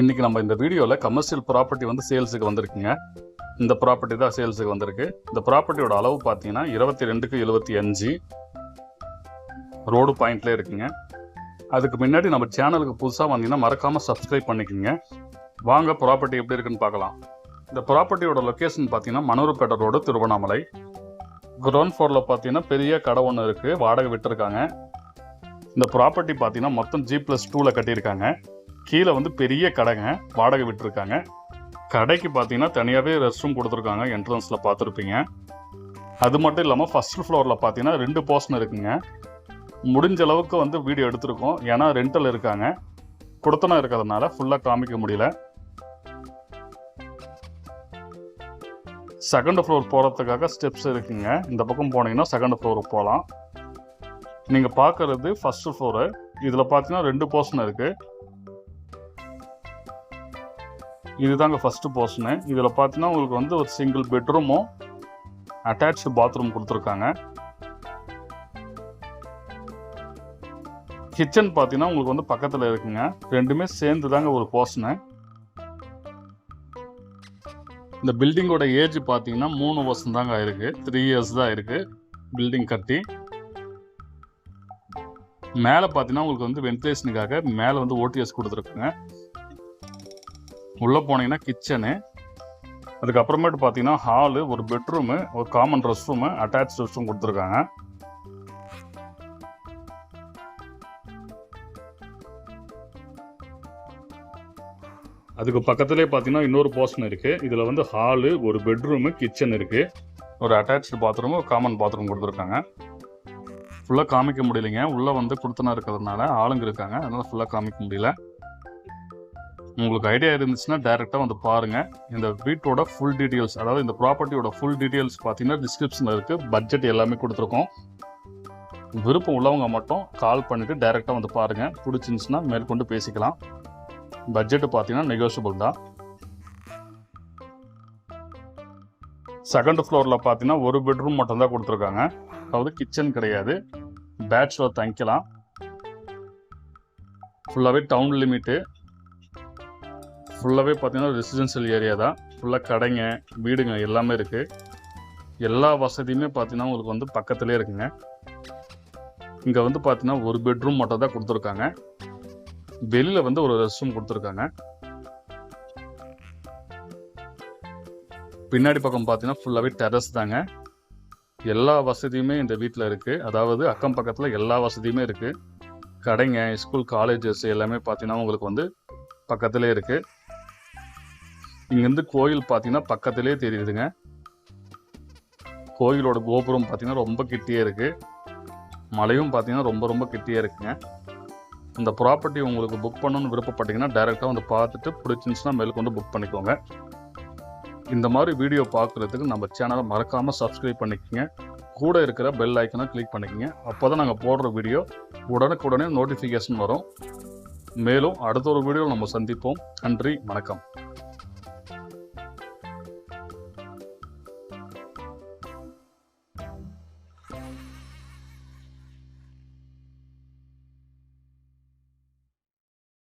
இன்றைக்கி நம்ம இந்த வீடியோவில் கமர்ஷியல் ப்ராப்பர்ட்டி வந்து சேல்ஸுக்கு வந்திருக்குங்க. இந்த ப்ராப்பர்ட்டி தான் சேல்ஸுக்கு வந்திருக்கு. இந்த ப்ராப்பர்ட்டியோட அளவு பார்த்தீங்கன்னா இருபத்தி ரெண்டுக்கு எழுபத்தி அஞ்சு ரோடு பாயிண்ட்லேயே இருக்குங்க. அதுக்கு முன்னாடி நம்ம சேனலுக்கு புதுசாக வந்தீங்கன்னா மறக்காமல் சப்ஸ்கிரைப் பண்ணிக்கோங்க. வாங்க ப்ராப்பர்ட்டி எப்படி இருக்குன்னு பார்க்கலாம். இந்த ப்ராப்பர்ட்டியோட லொக்கேஷன் பார்த்தீங்கன்னா மணூர்பேட்டை ரோடு திருவண்ணாமலை. கிரவுண்ட் ஃப்ளோரில் பார்த்தீங்கன்னா பெரிய கடை ஒன்று இருக்குது வாடகை விட்டுருக்காங்க. இந்த ப்ராப்பர்ட்டி பார்த்தீங்கன்னா மொத்தம் ஜி ப்ளஸ் டூவில் கட்டியிருக்காங்க. கீழே வந்து பெரிய கடைங்க வாடகை விட்டுருக்காங்க. கடைக்கு பார்த்தீங்கன்னா தனியாகவே ரெஸ்ட் ரூம் கொடுத்துருக்காங்க என்ட்ரன்ஸில் பார்த்துருப்பீங்க அது மட்டும் இல்லாமல் ஃபஸ்ட் ஃப்ளோரில் பார்த்தீங்கன்னா ரெண்டு போர்ஷன் இருக்குங்க. முடிஞ்ச அளவுக்கு வந்து வீடியோ எடுத்திருக்கோம். ஏன்னா ரெண்டல் இருக்காங்க. கொடுத்தனா இருக்கிறதுனால ஃபுல்லாக காமிக்க முடியல. செகண்ட் ஃப்ளோர் போகிறதுக்காக ஸ்டெப்ஸ் இருக்குங்க. இந்த பக்கம் போனீங்கன்னா செகண்ட் ஃப்ளோருக்கு போகலாம். நீங்கள் பார்க்குறது ஃபர்ஸ்ட் ஃப்ளோரு இதில் பார்த்தீங்கன்னா ரெண்டு போர்ஷன் இருக்குது இதுதாங்க ஃபர்ஸ்ட் போர்ஷனு இதில் பார்த்தீங்கன்னா உங்களுக்கு வந்து ஒரு சிங்கிள் பெட்ரூமும் அட்டாச்சு பாத்ரூம் கொடுத்துருக்காங்க. கிச்சன் பார்த்தீங்கன்னா உங்களுக்கு வந்து பக்கத்தில் இருக்குங்க. ரெண்டுமே சேர்ந்து தாங்க ஒரு போர்ஷனு இந்த பில்டிங்கோட ஏஜ் பார்த்தீங்கன்னா மூணு வருஷம் தாங்க ஆயிருக்கு. த்ரீ இயர்ஸ் தான் இருக்கு பில்டிங் கட்டி. மேலே பார்த்தீங்கன்னா உங்களுக்கு வந்து வென்டிலேஷனுக்காக மேலே வந்து ஓடிஎஸ் கொடுத்துருக்குங்க. உள்ளே போனீங்கன்னா கிச்சனு அதுக்கப்புறமேட்டு பார்த்தீங்கன்னா ஹாலு ஒரு பெட்ரூமு ஒரு common rest room attach rest room கொடுத்துருக்காங்க. அதுக்கு பக்கத்துலேயே பார்த்தீங்கன்னா இன்னொரு போர்ஷன் இருக்குது இதில் வந்து ஹாலு ஒரு பெட்ரூமு கிச்சன் இருக்குது ஒரு அட்டாச்சு பாத்ரூமு காமன் பாத்ரூம் கொடுத்துருக்காங்க. ஃபுல்லாக காமிக்க முடியலைங்க. உள்ளே வந்து கொடுத்தனா இருக்கிறதுனால ஆளுங்க இருக்காங்க. அதனால் ஃபுல்லாக காமிக்க முடியல. உங்களுக்கு ஐடியா இருந்துச்சுன்னா டேரெக்டாக வந்து பாருங்கள் இந்த வீட்டோட ஃபுல் டீட்டெயில்ஸ் அதாவது இந்த ப்ராப்பர்ட்டியோட ஃபுல் டீட்டெயில்ஸ் பார்த்தீங்கன்னா டிஸ்கிரிப்ஷனில் இருக்குது பட்ஜெட் எல்லாமே கொடுத்துருக்கோம். விருப்பம் உள்ளவங்க மட்டும் கால் பண்ணிவிட்டு டேரெக்டாக வந்து பாருங்கள் பிடிச்சிருந்துச்சுன்னா மேற்கொண்டு பேசிக்கலாம். பட்ஜெட்டு பார்த்தீங்கன்னா நெகோஷியபிள் தான். செகண்ட் ஃப்ளோரில் பார்த்தீங்கன்னா ஒரு பெட்ரூம் மட்டும்தான் கொடுத்துருக்காங்க. அதாவது கிச்சன் கிடையாது. பேட்ச்சில் தங்கிக்கலாம் ஃபுல்லாகவே டவுன் லிமிட்டு ஃபுல்லாகவே பார்த்தீங்கன்னா ரெசிடென்ஷியல் ஏரியா தான். ஃபுல்லாக கடைங்க வீடுங்க எல்லாமே இருக்குது எல்லா வசதியுமே பார்த்தீங்கன்னா உங்களுக்கு வந்து பக்கத்துலேயே இருக்குங்க. இங்கே வந்து பார்த்தீங்கன்னா ஒரு பெட்ரூம் மட்டும் தான் கொடுத்துருக்காங்க. வெளியில் வந்து ஒரு ரெஸ்ட் ரூம் கொடுத்துருக்காங்க. பின்னாடி பக்கம் பார்த்தீங்கன்னா ஃபுல்லாகவே டெரஸ் தாங்க. எல்லா வசதியுமே இந்த வீட்டில் இருக்குது அதாவது அக்கம் பக்கத்தில் எல்லா வசதியுமே இருக்குது கடைங்க ஸ்கூல் காலேஜஸ் எல்லாமே பார்த்தீங்கன்னா உங்களுக்கு வந்து பக்கத்துலேயே இருக்குது இங்கேருந்து கோயில் பார்த்தீங்கன்னா பக்கத்துலேயே தெரியுதுங்க. கோயிலோட கோபுரம் பார்த்தீங்கன்னா ரொம்ப கிட்டியே இருக்குது மலையும் பார்த்தீங்கன்னா ரொம்ப ரொம்ப கிட்டியே இருக்குங்க. இந்த ப்ராப்பர்ட்டி உங்களுக்கு புக் பண்ணணும்னு விருப்பப்பட்டீங்கன்னா டைரெக்டாக வந்து பார்த்துட்டு பிடிச்சிருந்துச்சுன்னா மேற்கொண்டு புக் பண்ணிக்கோங்க. இந்த மாதிரி வீடியோ பார்க்குறதுக்கு நம்ம சேனலை மறக்காமல் சப்ஸ்கிரைப் பண்ணிக்கோங்க. கூட இருக்கிற பெல் ஐக்கனை கிளிக் பண்ணிக்கோங்க. அப்போ தான் நாங்கள் போடுற வீடியோ உடனுக்குடனே நோட்டிஃபிகேஷன் வரும். மேலும் அடுத்த ஒரு வீடியோவில் நம்ம சந்திப்போம். நன்றி வணக்கம்.